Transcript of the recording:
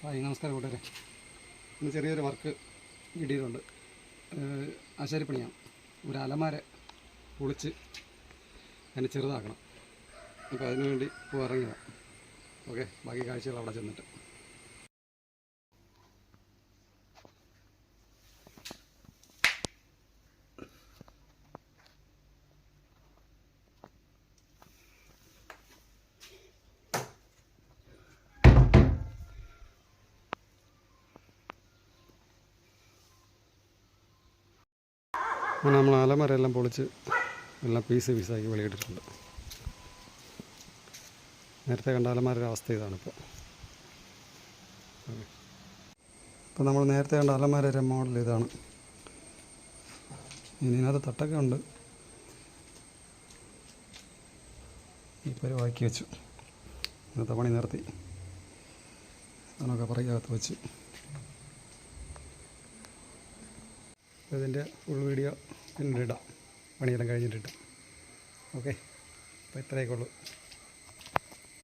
Hi നമസ്കാരം കൂട്ടുകാരെ. ഇന്ന് ചെറിയൊരു വർക്ക് കിട്ടിയിട്ടുണ്ട്. ആശാരിപ്പണിയാണ്. ഒരു അലമാര പൊളിച്ച് അതിനെ ചെറുതാക്കണം. അപ്പോൾ അതിനുവേണ്ടി ഇപ്പോൾ ഇറങ്ങിയതാണ് ഓക്കെ ബാക്കി കാഴ്ചകൾ അവിടെ ചെന്നിട്ട്. അങ്ങനെ നമ്മൾ അലമരയെല്ലാം പൊളിച്ച് എല്ലാം പീസ് പീസാക്കി വെളിയിട്ടിട്ടുണ്ട്. നേരത്തെ കണ്ട അലമാരയുടെ അവസ്ഥ ഇതാണിപ്പോൾ ഇപ്പോൾ. നമ്മൾ നേരത്തെ കണ്ട അലമാരയുടെ മോഡൽ ഇതാണ്. ഇതിനകത്ത് തട്ടൊക്കെ ഉണ്ട്. ഇപ്പോൾ വാക്കി വെച്ചു. ഇന്നത്തെ പണി നിർത്തി. അതൊക്കെ പറയാത്ത വെച്ചു. ഇതിന്റെ ഫുൾ വീഡിയോ പിന്നീട് ഇടാം പണിയെല്ലാം കഴിഞ്ഞിട്ടിട്ട്. ഓക്കെ അപ്പോൾ ഇത്രയൊക്കെ ഉള്ളൂ.